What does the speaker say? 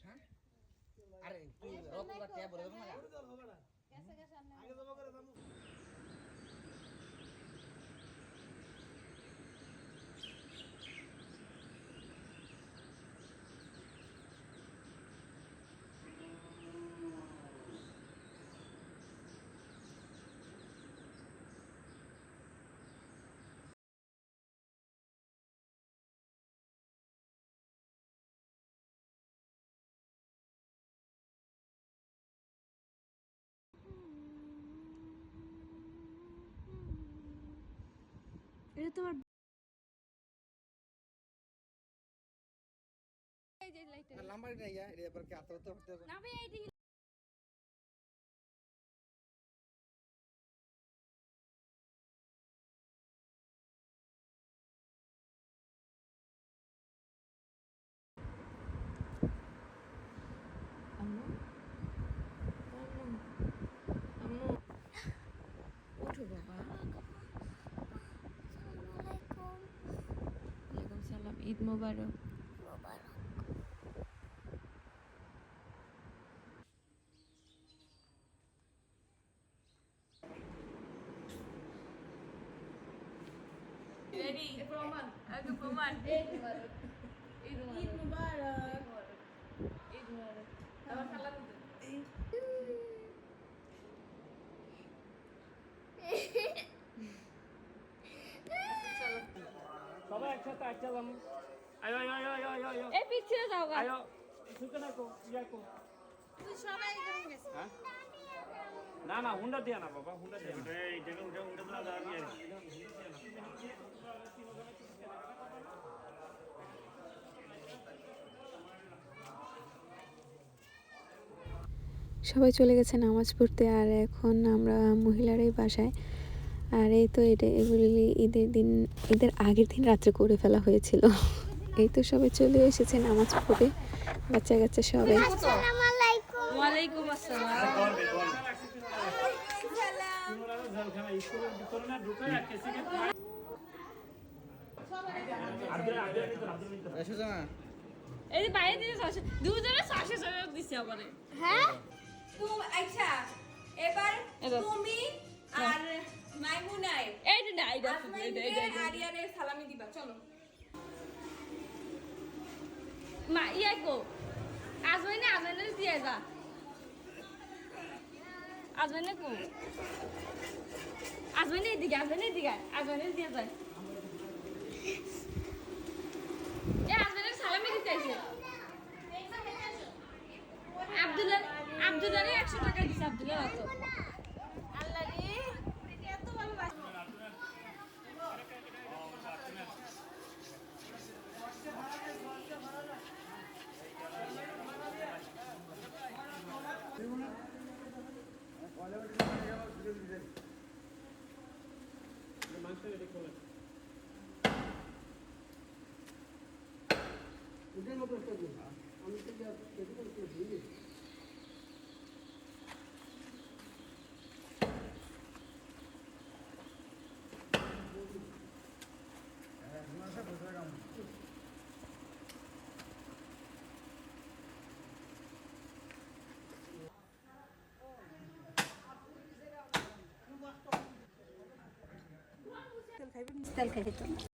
হ্যাঁ? আরে তুই রকম ট্যাব বলে দেবো না আগে গেছে তোমার এই যে লাইটটা নাম্বার নেই এবার কি আত্মহত্যা করতে হবে? না ভাই İd mübarek. Mübarek. Ready? Proman. Aga Proman. Ready. আয়ো আয়ো আয়ো আয়ো আয়ো আয়ো। এই যাও গা। আয়ো সুকে না কো ইয়া কো সবাই কেমন গেছে হ্যাঁ? না না হুন্ডা দিয়া না বাবা হুন্ডা দিয়া না। এই জায়গা হুন্ডা হুন্ডা দাও দাও দিয়ে সবাই চলে গেছে নামাজ পড়তে আর এখন আমরা মহিলারাই বাসায়। আর এই তো এটা এগুলি ঈদের দিন ঈদের আগের দিন রাত্রে করে ফেলা হয়েছিল। এই তো সবাই চলে এসেছে নামাজ পড়ে বাচ্চা কাচ্চা সবাই। এই বাইরে দিয়ে দুজনে দিছে আমারে। হ্যাঁ? তুমি আচ্ছা এবার এবার। তুমি আর মাইমুনাই। এই না এই দেখো। আরিয়ানের সালামি দিবা চলো। মা ইয়া কো। আজমাইনে আজমাইনে দিয়ে যা। আজমাইনে কো। আজমাইনে এদিকে আজমাইনে এদিকে আজমাইনে দিয়ে যায় এ আজমাইনে সালামি দিতে আইছে। আব্দুল্লাহ আব্দুল্লাহ একশো টাকা দিছে আব্দুল্লাহ অত মাংস রেডি করলেন উঠে নতুন আমি তো তেল খাইতে তো